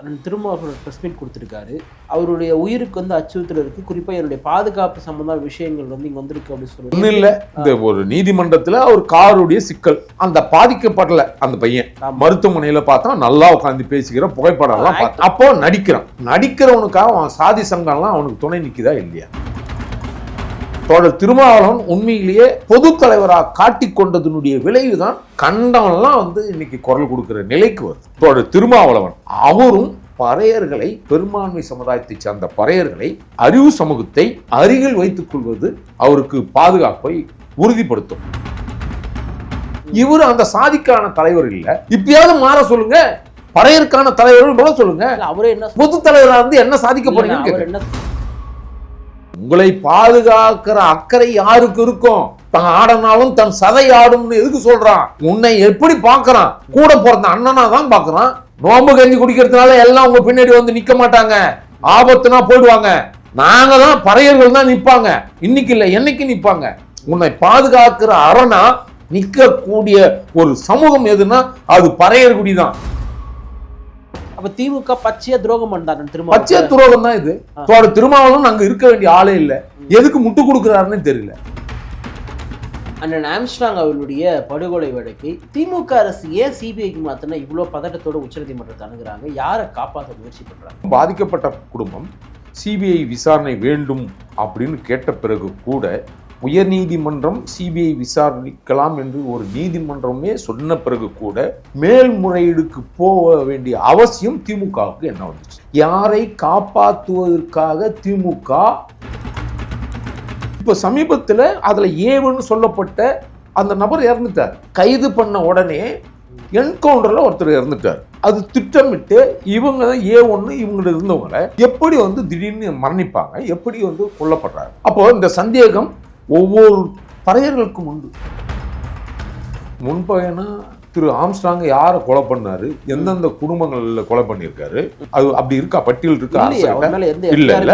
அண்ணன் திரும்ப அவர் press meet கொடுத்துருக்காரு. அவருடைய உயிருக்கு வந்து அச்சுறுத்தல் இருக்கு. குறிப்பா என்னுடைய பாதுகாப்பு சம்பந்தமான விஷயங்கள் வந்து இங்க வந்திருக்கு அப்படின்னு ஒன்றும் சொல்லி இல்லை. இந்த ஒரு நீதிமன்றத்துல அவர் காருடைய சிக்கல். அந்த பாதிக்கப்படல அந்த பையன். மருத்துவமனையில பார்த்தா நல்லா உட்காந்து பேசிக்கிற புகைப்படம் எல்லாம் பார்த்தா. அப்போ நடிக்கிறான். நடிக்கிறவனுக்காக அவன் சாதி சங்கம்லாம் அவனுக்கு துணை நிக்குதா இல்லையா? தோழர் திருமாவளவன் உண்மையிலேயே பொது தலைவராக காட்டிக் கொண்டதனுடைய விளைவுதான் கண்டவன்லாம் வந்து இன்னைக்கு குரல் கொடுக்கிற நிலைக்கு வருது. தோழர் திருமாவளவன் அவரும் பறையர்களை பெரும்பான்மை சமுதாயத்தை சார்ந்த பறையர்களை அறிவு சமூகத்தை அருகில் வைத்துக் கொள்வது அவருக்கு பாதுகாப்பை உறுதிப்படுத்தும். இவர் அந்த சாதிக்கான தலைவர் இல்ல. இப்பயாவது மாற சொல்லுங்க. பறையருக்கான தலைவர் சொல்லுங்க. அவரே என்ன பொது தலைவரா இருந்து என்ன சாதிக்க இல்ல, உங்களை பாதுகாக்கிற அக்கறை யாருக்கு இருக்கும் தான் ஆடனாலும் தன் சதை ஆடும்னு எதுக்கு சொல்றான்? உன்னை எப்படி பார்க்கறான்? கூட பிறந்த அண்ணனா தான் பார்க்கறான். நோம்பு கஞ்சி குடிக்கிறதுனால எல்லாம் உங்க பின்னாடி வந்து நிக்க மாட்டாங்க. ஆபத்துனா போயிடுவாங்க. நாங்க தான் பறையர்கள் தான் நிப்பாங்க இன்னைக்கு இல்ல என்னைக்கு நிப்பாங்க உன்னை பாதுகாக்கிற அரணா நிற்கக்கூடிய ஒரு சமூகம் எதுனா அது பறையர்குடி தான். அப்ப திமுக பச்சையா துரோகம் பண்ணாரு திரும்ப பச்சை துரோகம் தான் இது. தோட திருமாவளவன் அங்க இருக்க வேண்டிய ஆளே இல்ல. எதுக்கு முட்டு கொடுக்குறாருன்னு தெரியல. அண்ணன் ஆம்ஸ்ட்ராங் அவர்களுடைய படுகொலை வழக்கை திமுக அரசு ஏன் சிபிஐக்கு மாத்தினா இவ்வளவு பதட்டத்தோட உச்சநீதிமன்றத்தை அணுகுறாங்க? யாரை காப்பாற்ற முயற்சி பண்றாங்க? பாதிக்கப்பட்ட குடும்பம் சிபிஐ விசாரணை வேண்டும் அப்படின்னு கேட்ட பிறகு கூட உயர்நீதிமன்றம் சிபிஐ விசாரணிக்கலாம் என்று ஒரு நீதிமன்றமே சொன்ன பிறகு கூட மேல்முறையீடுக்கு போக வேண்டிய அவசியம் திமுகவுக்கு என்ன வந்துச்சு? யாரை காப்பாற்றுவதற்காக திமுக இப்ப சமீபத்தில் அதில் ஏவன்னு சொல்லப்பட்ட அந்த நபர் இறந்துட்டார். கைது பண்ண உடனே என்கவுண்டரில் ஒருத்தர் இறந்துட்டார். அது திட்டமிட்டு இவங்க தான் ஏ ஒன்று இவங்க இருந்தவங்களை எப்படி வந்து திடீர்னு மரணிப்பாங்க? எப்படி வந்து கொல்லப்படுறாங்க? அப்போ இந்த சந்தேகம் ஒவ்வொரு பறையர்களுக்கும் உண்டு. முன்பயனா திரு ஆம்ஸ்டாங் யாரை கொலை பண்ணாரு? எந்தெந்த குடும்பங்கள்ல கொலை பண்ணியிருக்காரு? அது அப்படி இருக்கா? பட்டியல் இருக்கா? இல்ல, இல்ல.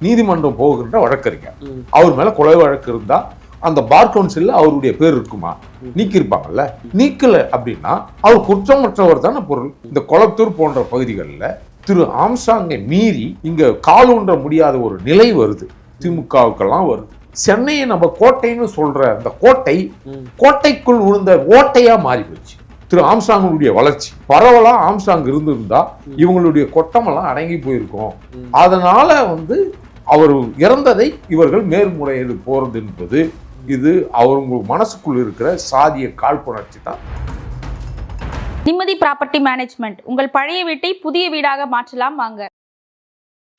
நீதிமன்றம் போகின்ற வழக்கறிஞர். அவர் மேல கொலை வழக்கு இருந்தா அந்த பார் கவுன்சில்ல அவருடைய பேர் இருக்குமா? நீக்கியிருப்பாங்கல்ல? நீக்கல அப்படின்னா அவர் குற்றமற்றவர் தானே பொருள். இந்த கொளத்தூர் போன்ற பகுதிகளில் திரு ஆம்சாங்கை மீறி இங்க கால் ஊன்ற முடியாத ஒரு நிலை வருது. திமுகவுக்கெல்லாம் வருது. சென்னையை நம்ம கோட்டைன்னு சொல்ற அந்த கோட்டை. கோட்டைக்குள் விழுந்த ஓட்டையா மாறி போச்சு திரு ஆம்சாங்களுடைய வளர்ச்சி. பரவலா ஆம்சாங் இருந்திருந்தா இவங்களுடைய கொட்டமெல்லாம் அடங்கி போயிருக்கும். அதனால வந்து அவர் இறந்ததை இவர்கள் மேல்முறையீடு போறது என்பது இது அவங்க மனசுக்குள் இருக்கிற சாதிய காழ்ப்புணர்ச்சி தான். நிம்மதி ப்ராப்பர்ட்டி மேனேஜ்மெண்ட். உங்கள் பழைய வீட்டை புதிய வீடாக மாற்றலாம் வாங்க.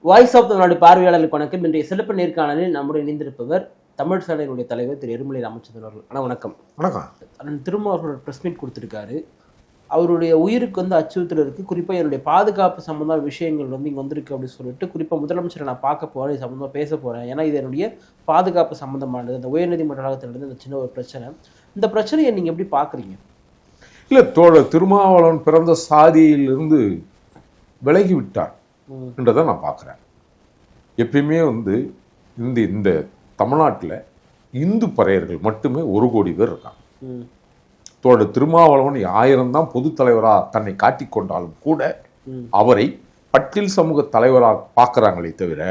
வாய்ஸ் ஆஃப் தமிழ்நாடு பார்வையாளர்களுக்கு வணக்கம். இன்றைய சிறப்பு நேர்காணலில் நம்முடைய இணைந்திருப்பவர் தமிழ் சேனையினுடைய தலைவர் திரு எருமலை ராமச்சந்திரன் அவர்கள். அண்ணா வணக்கம். வணக்கம். அண்ணன் திரும்ப அவர்கள் ப்ரெஸ் மீட் கொடுத்துருக்காரு. அவருடைய உயிருக்கு வந்து அச்சுறுத்தல் இருக்கு குறிப்பா என்னுடைய பாதுகாப்பு சம்பந்தமான விஷயங்கள் வந்து இங்க வந்திருக்கு அப்படின்னு சொல்லிட்டு குறிப்பா முதலமைச்சரை நான் பார்க்க போறேன் இது சம்பந்தமா பேச போறேன். ஏன்னா இது என்னுடைய பாதுகாப்பு சம்பந்தமானது. அந்த உயர்நீதிமன்ற வளாகத்தில் நடந்த இந்த சின்ன ஒரு பிரச்சனை. இந்த பிரச்சனையை நீங்க எப்படி பாக்குறீங்க இல்ல தோழர் திருமாவளவன் பிறந்த சாதியிலிருந்து விலகி விட்டார். என்றதை நான் பார்க்குறேன். எப்பயுமே வந்து இந்த இந்த தமிழ்நாட்டில் இந்து பறையர்கள் மட்டுமே ஒரு கோடி பேர் இருக்காங்க. தோழர் திருமாவளவன் ஆயிரம் தான் பொது தலைவராக தன்னை காட்டிக் கொண்டாலும் கூட அவரை பட்டியல் சமூக தலைவராக பார்க்கறாங்களே தவிர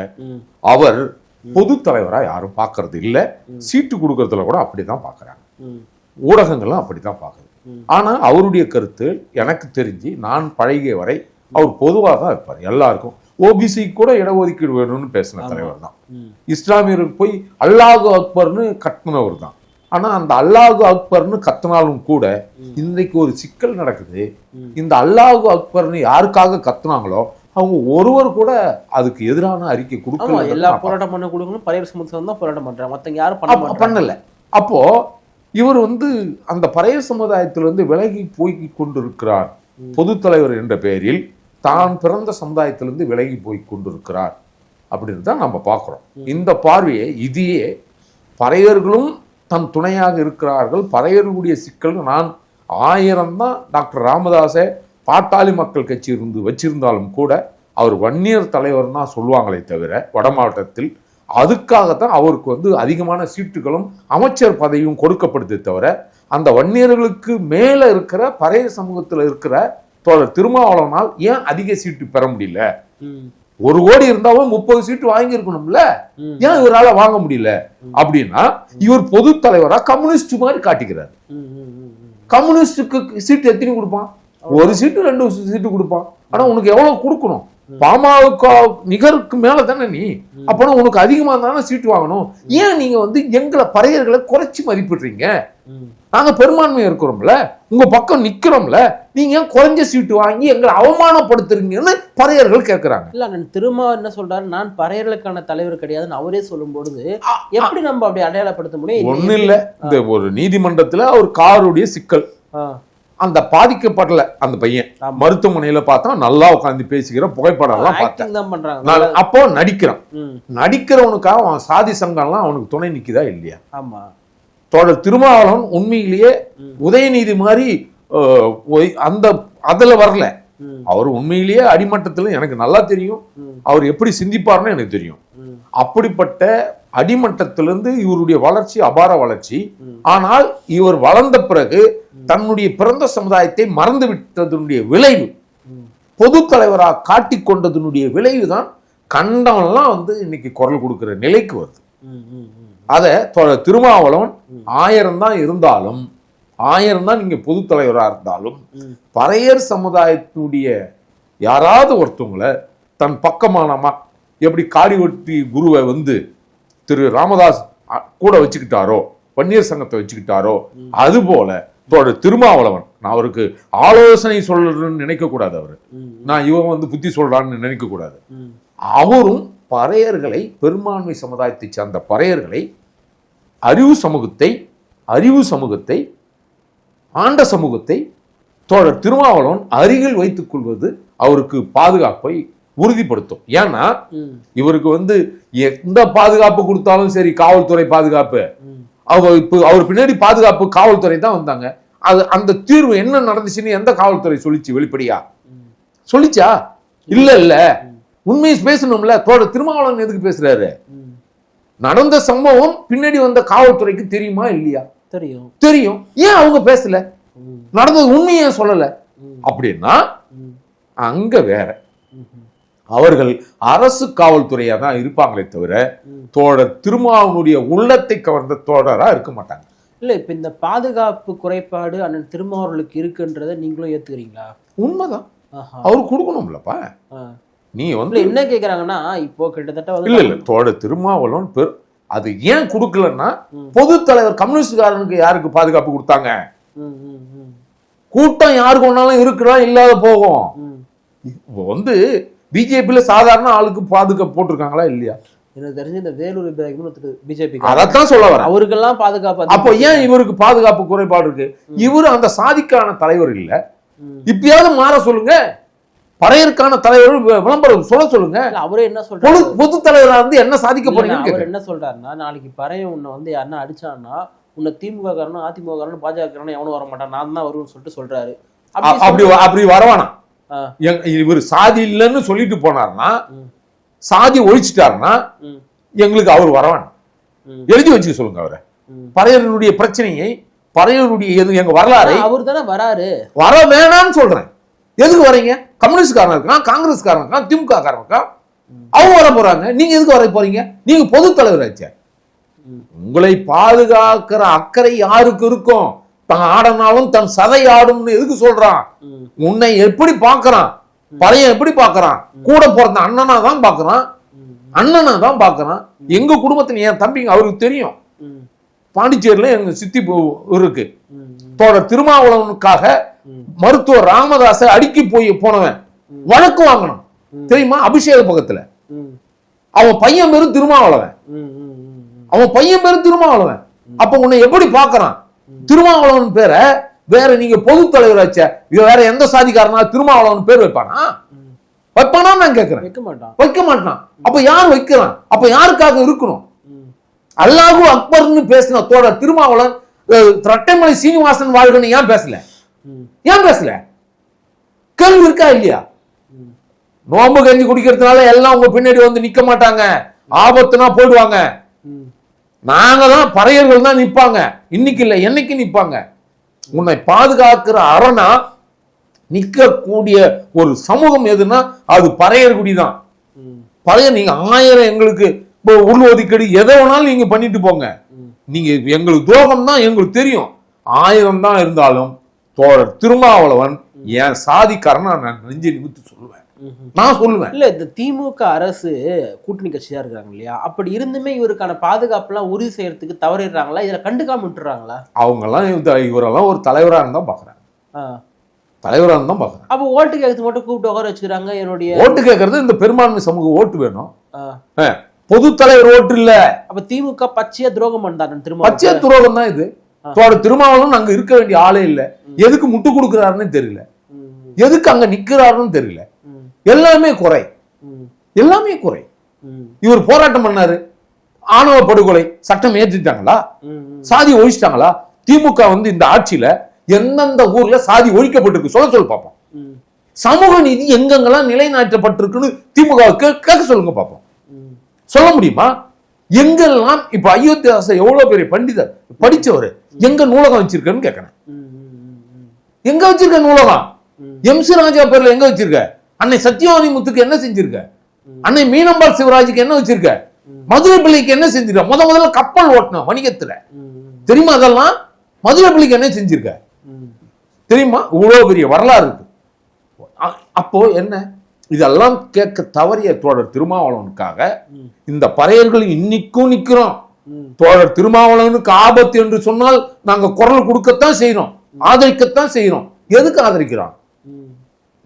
அவர் பொது தலைவராக யாரும் பார்க்கறது இல்லை. சீட்டு கொடுக்கறதுல கூட அப்படிதான் பார்க்கறாங்க. ம், ஊடகங்களும் அப்படிதான் பார்க்குது. ம். ஆனா அவருடைய கருத்து எனக்கு தெரிஞ்சு நான் பழகிய வரை அவர் பொதுவாக தான் இருப்பார் எல்லாருக்கும். ஓபிசி கூட இடஒதுக்கீடு வேணும்னு பேசின. தலைவர் தான். இஸ்லாமியருக்கு போய் அல்லாஹு அக்பர்னு கத்துனவர் தான். ஆனா அந்த அல்லாஹு அக்பர்னு கத்துனாலும் கூட இன்றைக்கு ஒரு சிக்கல் நடக்குது. இந்த அல்லாஹு அக்பர்னு யாருக்காக கத்துனாங்களோ அவங்க ஒருவர் கூட அதுக்கு எதிரான அறிக்கை கொடுக்கல. எல்லா போராட்டம் பண்ண கொடுக்கணும் பரையர் சமுதாயம் தான் போராட்டம் பண்றாங்க. மத்தவங்க யாரும் பண்ண பண்ணல. அப்போ இவர் வந்து அந்த பழைய சமுதாயத்திலிருந்து விலகி போய் கொண்டிருக்கிறார். பொது தலைவர் என்ற பெயரில் தான் பிறந்த சமுதாயத்திலிருந்து விலகி போய் கொண்டிருக்கிறார் அப்படின்னு தான் நம்ம பார்க்குறோம். இந்த பார்வையை இதையே பறையர்களும் தன் துணையாக இருக்கிறார்கள். பறையர்களுடைய சிக்கல் நான் ஆயிரம் தான் டாக்டர் ராமதாஸை பாட்டாளி மக்கள் கட்சி இருந்து வச்சிருந்தாலும் கூட அவர் வன்னியர் தலைவர்னா சொல்லுவாங்களே தவிர வட மாவட்டத்தில் அதுக்காகத்தான் அவருக்கு வந்து அதிகமான சீட்டுகளும் அமைச்சர் பதவியும் கொடுக்கப்படுதே தவிர அந்த வன்னியர்களுக்கு மேலே இருக்கிற பறைய சமூகத்தில் இருக்கிற தோழர் திருமாவளவனால் ஏன் அதிக சீட்டு பெற முடியல? ஒரு கோடி இருந்தாலும் முப்பது சீட்டு வாங்கியிருக்கணும்ல? ஏன் இவரால வாங்க முடியல? அப்படின்னா இவர் பொது தலைவரா கம்யூனிஸ்ட் மாதிரி காட்டிக்கிறார். கம்யூனிஸ்டுக்கு சீட்டு எத்தனை கொடுப்பான்? ஒரு சீட்டு ரெண்டு சீட்டு கொடுப்பான். ஆனா உனக்கு எவ்வளவு கொடுக்கணும்? பாமக நிகருக்கு மேல தானே நீ? அப்பனா உனக்கு அதிகமா தானே சீட்டு வாங்கணும்? ஏன் நீங்க வந்து எங்களை பறையர்களை குறைச்சி மதிப்பிடுறீங்க? ம். நாங்க பெரும்பான்மை இருக்கிறோம்ல. உங்க பக்கம் நிக்கிறோம்ல. நீங்க ஏன் குறைஞ்ச சீட்டு வாங்கி எங்களை அவமானப்படுத்துறீங்கன்னு பறையர்கள் கேட்கறாங்க இல்ல அண்ணன் திருமா என்ன சொல்றாரு? நான் பறையர்களுக்கான தலைவர் கிடையாதுன்னு அவரே சொல்லும் பொழுது எப்படி நம்ம அப்படி அடையாளப்படுத்த முடியும்? ஒண்ணு இல்ல. இந்த ஒரு நீதிமன்றத்துல ஒரு காருடைய சிக்கல். அந்த பாதிக்கப்படல அந்த பையன். மருத்துவமனையில பார்த்தா நல்லா உட்காந்து பேசிக்கிற புகைப்படம் எல்லாம் பார்த்தேன். நான் அப்போ நடிக்கிறான். நடிக்கிறவனுக்காக அவன் சாதி சங்கம்லாம் அவனுக்கு துணை நிக்குதா இல்லையா? ஆமா. தோழர் திருமாவளவன் உண்மையிலேயே உதயநிதி மாதிரி அந்த அதுல வரல. அவர் உண்மையிலேயே அடிமட்டத்தில் எனக்கு நல்லா தெரியும். அவர் எப்படி சிந்திப்பார்னு எனக்கு தெரியும். அப்படிப்பட்ட அடிமட்டத்திலிருந்து இவருடைய வளர்ச்சி அபார வளர்ச்சி. ஆனால் இவர் வளர்ந்த பிறகு தன்னுடைய பிறந்த சமுதாயத்தை மறந்து விட்டதனுடைய விளைவு பொது தலைவராக காட்டிக்கொண்டதனுடைய விளைவு தான் கண்டவன்லாம் வந்து இன்னைக்கு குரல் கொடுக்கிற நிலைக்கு வருது. அதை திருமாவளவன் ஆயிரம் தான் இருந்தாலும் ஆயிரம் தான் நீங்க பொது தலைவராக இருந்தாலும். பறையர் சமுதாயத்தினுடைய யாராவது ஒருத்தவங்களை தன் பக்கமானமா எப்படி காடிவட்டி குருவை வந்து திரு ராமதாஸ் கூட வச்சுக்கிட்டாரோ பன்னீர் சங்கத்தை வச்சுக்கிட்டாரோ அது போல திருமாவளவன் நான் அவருக்கு ஆலோசனை சொல்றேன்னு நினைக்க கூடாது அவர் நான் இவன் வந்து புத்தி சொல்றான்னு நினைக்க கூடாது. அவரும் பறையர்களை பெரும்பான்மை சமுதாயத்தைச் சார்ந்த பறையர்களை அறிவு சமூகத்தை அறிவு சமூகத்தை ஆண்ட சமூகத்தை தோழர் திருமாவளவன் அருகில் வைத்துக் கொள்வது அவருக்கு பாதுகாப்பை உறுதிப்படுத்தும். ஏன்னா இவருக்கு வந்து எந்த பாதுகாப்பு கொடுத்தாலும் சரி காவல்துறை பாதுகாப்பு. அவர் இப்போ அவர் பின்னாடி பாதுகாப்பு காவல்துறை தான் வந்தாங்க. அது அந்த தீர்வு என்ன நடந்துச்சுன்னு எந்த காவல்துறை சொல்லிச்சு வெளிப்படையா? சொல்லிச்சா? இல்ல இல்ல உண்மையை பேசணும்ல? தோட திருமாவளவன் எதுக்கு பேசுறாரு. நடந்த சம்பவம் பின்னாடி வந்த காவல்துறைக்கு தெரியுமா இல்லையா? தெரியும். தெரியும். ஏன் அவங்க பேசல? நடந்தது உண்மையை சொல்லல? அப்படின்னா அங்க வேற. அவர்கள் அரசு காவல்துறையா தான் இருப்பாங்களே தவிர. தோழர் திருமாவனுடைய உள்ளத்தை கவர்ந்த தோழரா இருக்க மாட்டாங்க. இல்ல இப்ப இந்த பாதுகாப்பு குறைபாடு அண்ணன் திருமாவர்களுக்கு இருக்குன்றதை நீங்களும் ஏத்துக்கிறீங்களா? உண்மைதான். ஆஹா. அவரு கொடுக்கணும்லப்பா. நீ வந்து என்ன கேக்குறாங்கன்னா இப்போ கிட்டத்தட்ட இல்ல இல்ல தோழர் திருமாவளவன் பெரு அது ஏன் கொடுக்கலன்னா. பொது தலைவர் கம்யூனிஸ்ட்காரனுக்கு யாருக்கு பாதுகாப்பு கொடுத்தாங்க? கூட்டம் யாருக்கு ஒன்னாலும் இருக்கலாம் இல்லாத போகும். இப்போ வந்து பிஜேபியில சாதாரண ஆளுக்கு பாதுகாப்பு போட்டிருக்காங்களா இல்லையா? எனக்கு தெரிஞ்சு இந்த வேலூர் இப்ராஹிம் ஒருத்தர் பிஜேபி அதைத்தான் சொல்ல வரேன். அவருக்கெல்லாம் பாதுகாப்பு அப்போ ஏன் இவருக்கு பாதுகாப்பு குறைபாடு இருக்கு? இவரு அந்த சாதிக்கான தலைவர் இல்ல. இப்பயாவது மாற சொல்லுங்க. பறையருக்கான தலைவர் விளம்பரம் சொல்ல சொல்லுங்க. அவரே என்ன சொல்றாரு? பொது தலைவரா இருந்து என்ன சாதிக்க போறீங்கன்னு அவர். என்ன சொல்றாருன்னா நாளைக்கு பறைய உன்னை வந்து யாருன்னா அடிச்சான்னா உன்னை திமுக காரனும் அதிமுக காரனும் பாஜக காரனும் எவனும் வர மாட்டான். நான் தான் வருவேன்னு சொல்லிட்டு சொல்றாரு. அப்படி அப்படி வரவானா இவர் சாதி இல்லைன்னு சொல்லிட்டு போனாருன்னா ம். சாதி ஒழிச்சிட்டாருன்னா எங்களுக்கு அவர் வரவானா எழுதி வச்சுக்க சொல்லுங்க அவரை. பறையருடைய பிரச்சனையை பறையருடைய எது- எங்க வரலாறை அவர் தானே வராரு. வர வேணாம்னு சொல்றேன். எதுக்கு வரீங்க? கம்யூனிஸ்ட்காரன் இருக்கான் காங்கிரஸ்காரன் இருக்கான் திமுக காரன் இருக்கான். அவங்க வர போறாங்க. நீங்க எதுக்கு வர போறீங்க? நீங்க பொது தலைவர் ஆச்சே உங்களை பாதுகாக்கிற அக்கறை யாருக்கு இருக்கும்? தான் ஆடனாலும் தன் சதை ஆடும்னு எதுக்கு சொல்றான்? உன்னை எப்படி பார்க்குறான்? பழைய எப்படி பார்க்குறான்? கூட பிறந்த அண்ணனா தான் பார்க்கறான். ம், அண்ணனா தான் பார்க்கறான். எங்க குடும்பத்துல என் தம்பிங்க அவருக்கு தெரியும். ம், பாண்டிச்சேரியில எங்க சித்தி இருக்கு. தோழர் திருமாவளவனுக்காக மருத்துவர் ராமதாஸை அடுக்கி போய் போனவன் வழக்கு வாங்கணும். தெரியுமா? அபிஷேக பக்கத்துல. அவன் பையன் பேரு திருமாவளவன். அவன் பையன் பேரு திருமாவளவன். அப்ப உன்னை எப்படி பார்க்கறான்? திருமாவளவன் பேரை வேற நீங்க பொது தலைவராச்சே இது வேற எந்த சாதிக்காரனா? திருமாவளவன் பேர் வைப்பானா. வைப்பானா நான் கேக்குறேன். வைக்க மாட்டான். வைக்க மாட்டான். அப்ப யார் வைக்கிறான்? அப்ப யாருக்காக இருக்கணும்? அல்லாஹு அக்பர்னு பேசின தோட திருமாவளவன் அஹ், இரட்டைமலை சீனிவாசன் வாழ்கன்னு ஏன் பேசல? ஏன் பேசல? கேள்வி இருக்கா இல்லையா? நோம்பு கஞ்சி குடிக்கிறதுனால எல்லாம் உங்க பின்னாடி வந்து நிக்க மாட்டாங்க. ஆபத்துனா போயிடுவாங்க. நாங்க தான் பறையர்கள் தான் நிப்பாங்க. இன்னைக்கு இல்ல என்னைக்கு நிப்பாங்க? உன்னை பாதுகாக்கிற அரணா நிற்கக்கூடிய ஒரு சமூகம் எதுன்னா அது பறையர்குடி தான். பழைய நீங்க ஆயிரம் எங்களுக்கு இப்போ உள் ஒதுக்கீடு எதை வேணாலும் நீங்க பண்ணிட்டு போங்க. நீங்க எங்களுக்கு துரோகம் தான் எங்களுக்கு தெரியும். ஆயிரம் தான் இருந்தாலும் தோழர் திருமாவளவன் என் சாதிக்காரன் நான் நெஞ்சு நிமித்து சொல்லுவேன். நான் சொல்லுவேன். இல்ல இந்த திமுக அரசு கூட்டணி கட்சியா இருக்காங்க இல்லையா? அப்படி இருந்துமே இவருக்கான பாதுகாப்புலாம் உறுதி செய்யறதுக்கு தவறிடுறாங்களா? இதுல கண்டுக்காம விட்டுறாங்களா அவங்கெல்லாம் இந்த- இவரெல்லாம் ஒரு தலைவரா தான் பாக்குறேன். தலைவரா தான் பாக்குறேன். அப்ப ஓட்டு கேட்கறது மட்டும் கூப்பிட்டு உட்கார வச்சுக்கிறாங்க என்னுடைய ஓட்டு கேட்கறது இந்த பெரும்பான்மை சமூக ஓட்டு வேணும். பொது தலைவர் ஓட்டு இல்ல. அப்ப திமுக பச்சையா துரோகம் பண்ணாரு திரும்ப பச்சை துரோகம் தான் இது. தோட திருமாவளவன் அங்க இருக்க வேண்டிய ஆளே இல்ல. எதுக்கு முட்டு கொடுக்குறாருன்னு தெரியல. எதுக்கு அங்க நிக்கிறாருன்னு தெரியல. எல்லாமே குறை. எல்லாமே குறை. இவர் போராட்டம் பண்ணாரு. ஆணவ படுகொலை சட்டம் ஏற்றிட்டாங்களா சாதி ஒழிச்சிட்டாங்களா? திமுக வந்து இந்த ஆட்சியில எந்தெந்த ஊர்ல சாதி ஒழிக்கப்பட்டிருக்கு? சொல்ல சொல்ல பார்ப்போம் சமூக நீதி எங்கெங்கெல்லாம் நிலைநாட்டப்பட்டிருக்குன்னு திமுக கேட்க சொல்லுங்க பார்ப்போம் சொல்ல முடியுமா? எங்கெல்லாம் இப்ப அயோத்தியாச எவ்வளவு பெரிய பண்டிதர் படிச்சவர் எங்க நூலகம் வச்சிருக்கன்னு கேட்கறேன் எங்க வச்சிருக்க நூலகம்? எம் சி ராஜா பேர்ல எங்க வச்சிருக்க? அன்னை சத்யவாணி முத்துக்கு என்ன செஞ்சிருக்க? அன்னை மீனம்பாள் சிவராஜுக்கு என்ன வச்சிருக்க? மதுரை பிள்ளைக்கு என்ன செஞ்சிருக்க? முத முதல்ல கப்பல் ஓட்டணும் வணிகத்துல. தெரியுமா அதெல்லாம்? மதுரை பிள்ளைக்கு என்ன செஞ்சிருக்க? தெரியுமா? இவ்வளவு பெரிய வரலாறு இருக்கு. அப்போ என்ன? இதெல்லாம் கேட்க தவறிய தோழர் திருமாவளவனுக்காக இந்த பறையர்கள் இன்னைக்கும் நிக்கிறோம். தோழர் திருமாவளவனுக்கு ஆபத்து என்று சொன்னால் நாங்க குரல் கொடுக்கத்தான் செய்யறோம் ஆதரிக்கத்தான் செய்யறோம் எதுக்கு ஆதரிக்கிறோம்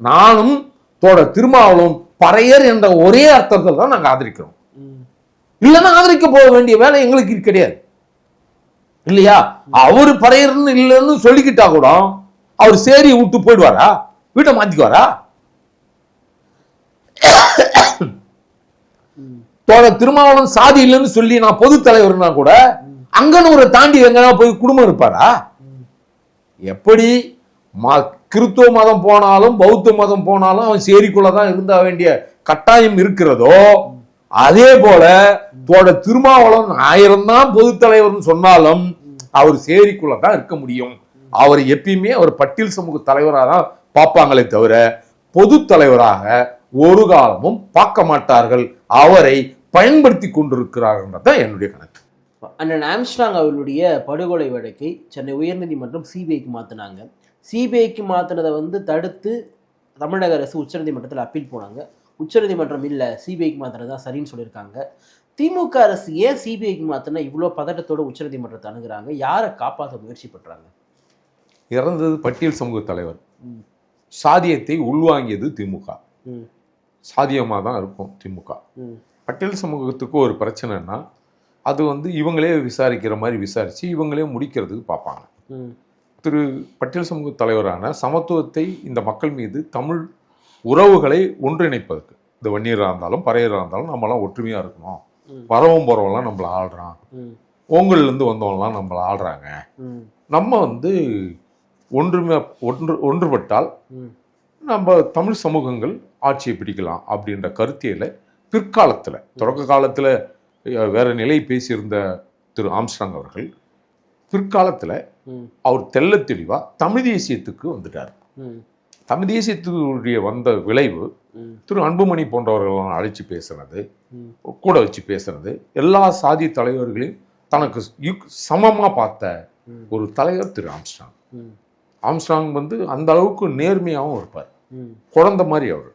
நானும் தோழர் திருமாவளவன் பறையர் என்ற ஒரே அர்த்தத்தில் தான் நாங்க ஆதரிக்கிறோம். இல்லைன்னா ஆதரிக்க போக வேண்டிய வேலை எங்களுக்கு கிடையாது. இல்லையா? அவரு பறையர்னு இல்லைன்னு சொல்லிக்கிட்டா கூட அவர் சேரி விட்டு போயிடுவாரா? வீட்டை மாத்திக்குவாரா? தோழ திருமாவளவன் சாதி இல்லைன்னு சொல்லி நான் பொது தலைவர்னா கூட அங்கனூரை தாண்டி எங்கன்னா போய் குடும்பம் இருப்பாரா? எப்படி? ம- மதம் போனாலும் பௌத்த மதம் போனாலும் அவன் சேரிக்குள்ள தான் இருந்த வேண்டிய கட்டாயம் இருக்கிறதோ அதே போல தோட திருமாவளவன் ஆயிரம் தான் பொது தலைவர்னு சொன்னாலும் அவர் சேரிக்குள்ள தான் இருக்க முடியும். அவர் எப்பயுமே அவர் பட்டியல் சமூக தலைவராக தான் பார்ப்பாங்களே தவிர பொது தலைவராக ஒரு காலமும் பார்க்க மாட்டார்கள். அவரை பயன்படுத்தி கொண்டிருக்கிறார்கள் தான் என்னுடைய கணக்கு. அண்ணன் ஆம்ஸ்ட்ராங் அவர்களுடைய படுகொலை வழக்கை சென்னை உயர்நீதிமன்றம் சிபிஐக்கு மாற்றினாங்க சிபிஐக்கு மாற்றினதை வந்து தடுத்து தமிழக அரசு உச்சநீதிமன்றத்தில் அப்பீல் போனாங்க. உச்சநீதிமன்றம் இல்லை சிபிஐக்கு மாற்றினது தான் சரின்னு சொல்லியிருக்காங்க. திமுக அரசு ஏன் சிபிஐக்கு மாற்றினா இவ்வளோ பதட்டத்தோட உச்சநீதிமன்றத்தை அணுகுறாங்க? யாரை காப்பாற்ற முயற்சி பண்ணுறாங்க இறந்தது பட்டியல் சமூக தலைவர். சாதியத்தை உள்வாங்கியது திமுக. சாதியமாக தான் இருக்கும் திமுக. ம். பட்டியல் சமூகத்துக்கு ஒரு பிரச்சனைனா அது வந்து இவங்களே விசாரிக்கிற மாதிரி விசாரித்து இவங்களே முடிக்கிறதுக்கு பார்ப்பாங்க. திரு பட்டியல் சமூக தலைவரான சமத்துவத்தை இந்த மக்கள் மீது தமிழ் உறவுகளை ஒன்றிணைப்பதற்கு. இந்த வன்னியராக இருந்தாலும் பறையராக இருந்தாலும் நம்மலாம் ஒற்றுமையாக இருக்கணும். வரவும் போகிறவங்களாம் நம்மளை ஆள்றான். ம். ஓங்கல்லேருந்து வந்தவங்களாம் நம்மளை ஆள்றாங்க. ம். நம்ம வந்து ஒன்றுமை ஒன்று ஒன்றுபட்டால் நம்ம தமிழ் சமூகங்கள் ஆட்சியை பிடிக்கலாம் அப்படின்ற கருத்தியலை பிற்காலத்தில் தொடக்க காலத்தில் வேற நிலை பேசியிருந்த திரு ஆம்ஸ்ட்ராங் அவர்கள் பிற்காலத்தில் அவர் தெள்ள தெளிவாக தமிழ் தேசியத்துக்கு வந்துட்டார். தமிழ் தேசியத்துடைய வந்த விளைவு திரு அன்புமணி போன்றவர்களெல்லாம் அழைச்சி பேசுனது கூட வச்சு பேசுனது எல்லா சாதி தலைவர்களையும் தனக்கு யுக் சமமாக பார்த்த. ஒரு தலைவர் திரு ஆம்ஸ்ட்ராங். ம். ஆம்ஸ்ட்ராங் வந்து அந்த அளவுக்கு நேர்மையாகவும் இருப்பார். குழந்தை மாதிரி அவர்.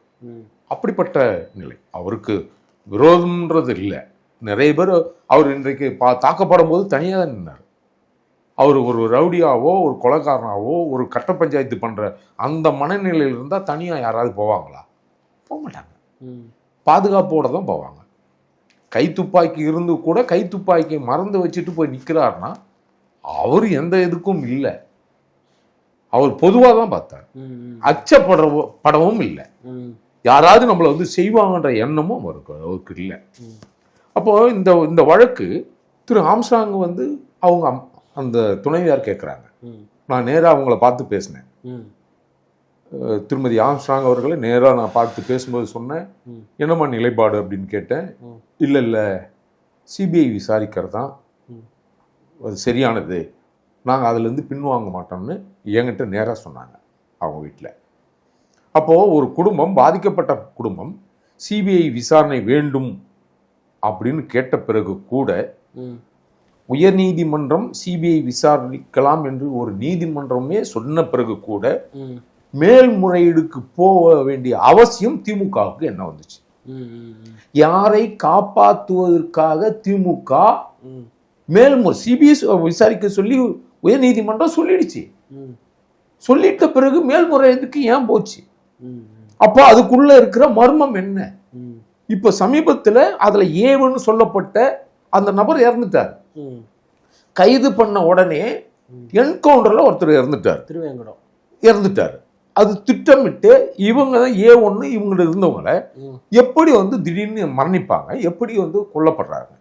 அப்படிப்பட்ட நிலை. அவருக்கு விரோதம்ன்றது இல்லை. நிறைய பேர் அவர் இன்றைக்கு பா தாக்கப்படும் போது தனியாக தான் நின்னார். அவர் ஒரு ரவுடியாவோ ஒரு கொலைக்காரனாவோ ஒரு கட்ட பஞ்சாயத்து பண்ணுற அந்த மனநிலையில் இருந்தால் தனியாக யாராவது போவாங்களா? போக மாட்டாங்க. பாதுகாப்போடு தான் போவாங்க. கை துப்பாக்கி இருந்து கூட கை துப்பாக்கியை மறந்து வச்சுட்டு போய் நிற்கிறாருன்னா அவர் எந்த இதுக்கும் இல்லை. அவர் பொதுவாக தான் பார்த்தார். ம் அச்சப்பட படவும் இல்லை. யாராவது நம்மளை வந்து செய்வாங்கன்ற எண்ணமும் அவருக்கு அவருக்கு இல்லை. ம். அப்போ இந்த இந்த வழக்கு திரு ஆம்ஸ்டாங் வந்து அவங்க அந்த துணைவியார் கேட்குறாங்க. நான் நேராக அவங்கள பார்த்து பேசினேன். திருமதி ஆம்ஸ்டாங் அவர்களை நேராக நான் பார்த்து பேசும்போது சொன்னேன். என்னம்மா நிலைப்பாடு அப்படின்னு கேட்டேன். இல்லை இல்லை. சிபிஐ விசாரிக்கிறது? தான். அது சரியானது. நாங்கள் அதுலேருந்து பின்வாங்க மாட்டோம்னு என்கிட்ட நேராக சொன்னாங்க அவங்க வீட்டில் அப்போ ஒரு குடும்பம் பாதிக்கப்பட்ட குடும்பம் சிபிஐ விசாரணை வேண்டும் அப்படின்னு கேட்ட பிறகு கூட உயர்நீதிமன்றம் சிபிஐ விசாரிக்கலாம் என்று ஒரு நீதிமன்றமே சொன்ன பிறகு கூட மேல்முறையீடுக்கு போக வேண்டிய அவசியம் திமுகவுக்கு என்ன வந்துச்சு? யாரை காப்பாற்றுவதற்காக திமுக மேல்முறை சிபிஐ விசாரிக்க சொல்லி உயர்நீதிமன்றம் சொல்லிடுச்சு. சொல்லிட்ட பிறகு மேல்முறையீடுக்கு ஏன் போச்சு? அப்போ அதுக்குள்ள இருக்கிற மர்மம் என்ன? இப்போ சமீபத்தில் அதுல ஏவுன்னு சொல்லப்பட்ட அந்த நபர் இறந்துட்டார். கைது பண்ண உடனே என்கவுண்டர்ல ஒருத்தர் இறந்துட்டார். திருவேங்கடம். இறந்துட்டார். அது திட்டமிட்டு இவங்க தான் ஏ ஒன்று இவங்க இருந்தவங்கள எப்படி வந்து திடீர்னு மரணிப்பாங்க? எப்படி வந்து கொல்லப்படுறாங்க?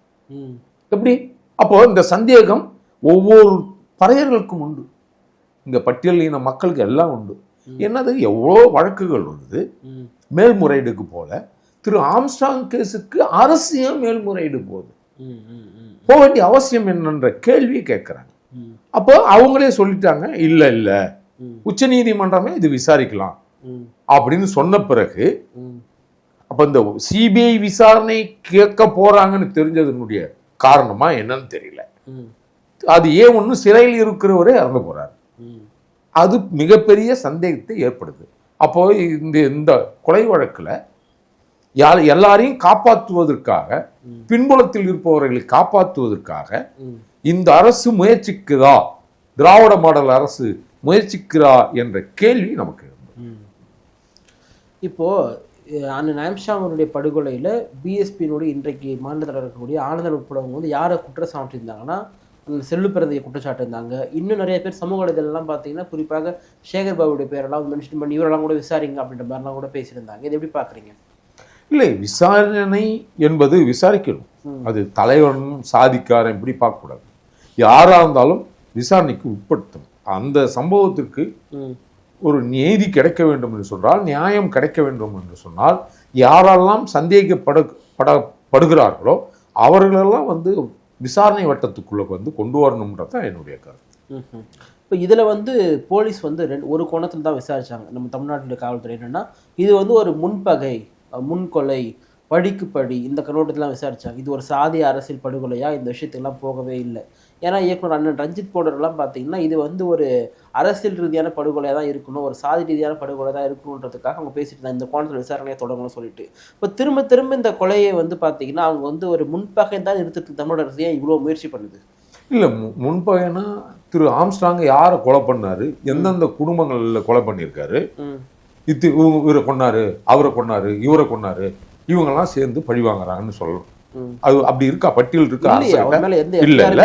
எப்படி? அப்போ இந்த சந்தேகம் ஒவ்வொரு பறையர்களுக்கும் உண்டு. இந்த பட்டியலின மக்களுக்கு எல்லாம் உண்டு. என்னது? எவ்வளோ வழக்குகள் வருது ம். மேல்முறையீடுக்கு போல. திரு ஆம்ஸ்டாங் கேஸுக்கு அரசு ஏன் மேல்முறையீடு போகுது. போக வேண்டிய அவசியம் என்னன்ற கேள்வியை கேட்குறாங்க. அப்போ அவங்களே சொல்லிட்டாங்க இல்லை இல்லை. ம். உச்சநீதிமன்றமே இது விசாரிக்கலாம். அப்படின்னு சொன்ன பிறகு அப்போ இந்த சிபிஐ விசாரணை கேட்க போறாங்கன்னு தெரிஞ்சதனுடைய காரணமா என்னன்னு தெரியல. அது ஏன் ஒன்று சிறையில் இருக்கிறவரே இறந்து போறார். அது மிகப்பெரிய சந்தேகத்தை ஏற்படுது அப்போ இந்த இந்த கொலை வழக்குல யார் எல்லாரையும் காப்பாற்றுவதற்காக பின்புலத்தில் இருப்பவர்களை காப்பாற்றுவதற்காக இந்த அரசு முயற்சிக்குதா திராவிட மாடல் அரசு முயற்சிக்கிறா என்ற கேள்வி நமக்கு. ம். இப்போ அண்ணன் நாம்ஷாங்கனுடைய படுகொலையில் பிஎஸ்பியினுடைய இன்றைக்கு மாநிலத்தில் இருக்கக்கூடிய ஆனந்தன் உட்படவங்க வந்து யாரை குற்றம் சாட்டியிருந்தாங்கன்னா செல்லு பிறந்தைய குற்றச்சாட்டு இருந்தாங்க இன்னும் நிறைய பேர் சமூக வலைதளம்லாம் பார்த்தீங்கன்னா குறிப்பாக சேகர் பாபுடைய பேரெல்லாம் மென்ஷன் பண்ணி இவரெல்லாம் கூட விசாரிங்க அப்படின்ற மாதிரிலாம் கூட பேசியிருந்தாங்க. இது எப்படி பார்க்குறீங்க? இல்லை விசாரணை என்பது விசாரிக்கணும். அது தலைவன் சாதிக்காரன் இப்படி பார்க்கக்கூடாது. யாராக இருந்தாலும் விசாரணைக்கு உட்படுத்தணும். அந்த சம்பவத்திற்கு ஒரு நீதி கிடைக்க வேண்டும் என்று சொன்னால் நியாயம் கிடைக்க வேண்டும் என்று சொன்னால் யாரெல்லாம் சந்தேகப்பட பட படுகிறார்களோ அவர்களெல்லாம் வந்து விசாரணை வட்டத்துக்குள்ளே வந்து கொண்டு வரணுன்றது தான் என்னுடைய கருத்து. இப்போ இதில் வந்து போலீஸ் வந்து ரெண்டு ஒரு கோணத்தில் தான் விசாரிச்சாங்க. நம்ம தமிழ்நாட்டில் காவல்துறை என்னென்னா இது வந்து ஒரு முன்பகை முன்கொலை படிக்கு படி இந்த கண்ணோட்டத்தில் விசாரிச்சாங்க. இது ஒரு சாதி அரசியல் படுகொலையாக இந்த விஷயத்துக்கெல்லாம் போகவே இல்லை. ஏன்னா இயக்குனர் அண்ணன் ரஞ்சித் போடர்லாம் பார்த்தீங்கன்னா இது வந்து ஒரு அரசியல் ரீதியான படுகொலையாக தான் இருக்கணும் ஒரு சாதி ரீதியான படுகொலை தான் இருக்கணுன்றதுக்காக அவங்க பேசிட்டு இருந்தாங்க. இந்த கோணத்தில் விசாரணையை தொடங்கணும்னு சொல்லிட்டு. இப்போ திரும்ப திரும்ப இந்த கொலையை வந்து பார்த்தீங்கன்னா அவங்க வந்து ஒரு முன்பகை தான் நிறுத்தத்துக்கு தமிழ் அரசு ஏன் இவ்வளோ முயற்சி பண்ணுது? இல்லை முன்பகைனா திரு ஆம்ஸ்டாங் யாரை கொலை பண்ணாரு? எந்தெந்த குடும்பங்களில் கொலை பண்ணியிருக்காரு? இது இவரை கொன்னாரு அவரை கொன்னாரு இவரை கொன்னாரு இவங்கெல்லாம் சேர்ந்து பழி வாங்குறாங்கன்னு சொல்லணும். அது அப்படி இருக்கா? பட்டியல் இருக்கா? இல்ல, இல்ல.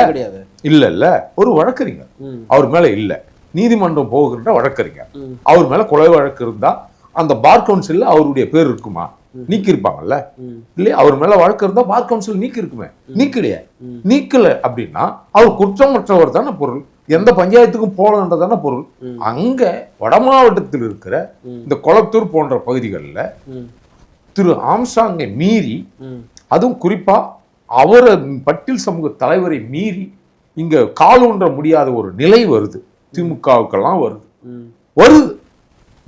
இல்ல இல்ல. ஒரு வழக்கறிஞர். அவர் மேல இல்ல. நீதிமன்றம் போகின்ற வழக்கறிஞர். அவர் மேல கொலை வழக்கு இருந்தா அந்த பார் கவுன்சில்ல அவருடைய பேர் இருக்குமா? நீக்கி இருப்பாங்கல்ல ம். இல்லையா? அவர் மேல வழக்கு இருந்தா பார் கவுன்சில் நீக்கி இருக்குமே நீக்கலையே. நீக்கல அப்படின்னா அவர் குற்றமற்றவர் தானே பொருள். எந்த பஞ்சாயத்துக்கும் போகலன்றதான பொருள். அங்க வட மாவட்டத்தில் இருக்கிற. இந்த கொளத்தூர் போன்ற பகுதிகளில் திரு ஆம்சாங்கை மீறி அதுவும் குறிப்பா அவரை பட்டியல் சமூக தலைவரை மீறி இங்க கால் முடியாத ஒரு நிலை வருது. திமுகவுக்கெல்லாம் வருது. வருது.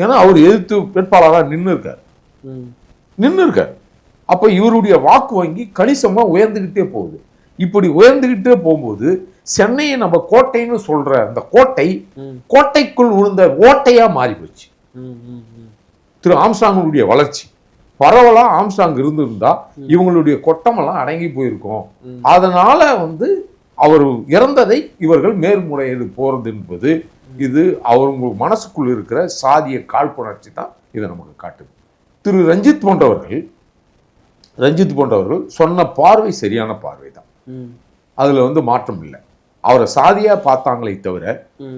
ஏன்னா அவர் எதிர்த்து வேட்பாளராக நின்று இருக்கார். நின்று இருக்கார். அப்ப இவருடைய வாக்கு வங்கி கணிசமா உயர்ந்துகிட்டே போகுது. இப்படி உயர்ந்துகிட்டே போகும்போது சென்னையை நம்ம கோட்டைன்னு சொல்ற அந்த கோட்டை. கோட்டைக்குள் விழுந்த ஓட்டையா மாறி போச்சு திரு ஆம்ஸ்டாங்குடைய வளர்ச்சி. பரவலா ஆம்ஸ்டாங் இருந்திருந்தா இவங்களுடைய கொட்டமெல்லாம் அடங்கி போயிருக்கும். அதனால வந்து அவர் இறந்ததை இவர்கள் மேல்முறையீடு போறது என்பது இது அவங்க மனசுக்குள் இருக்கிற சாதிய காழ்ப்புணர்ச்சி தான் இதை நமக்கு காட்டுது. திரு ரஞ்சித் போன்றவர்கள் ரஞ்சித் போன்றவர்கள் சொன்ன பார்வை சரியான பார்வை தான். அதுல வந்து மாற்றம் இல்லை. அவரை சாதியா பார்த்தாங்களே தவிர.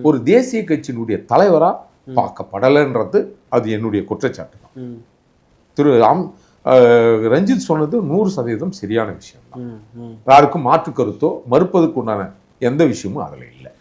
ஒரு தேசிய கட்சியினுடைய தலைவரா பார்க்கப்படலைன்றது அது என்னுடைய குற்றச்சாட்டு தான். திரு ராம் ரஞ்சித் சொன்னது நூறு சதவீதம் சரியான விஷயம் தான் யாருக்கும் மாற்று கருத்தோ மறுப்பதற்கு உண்டான எந்த விஷயமும் அதில் இல்லை.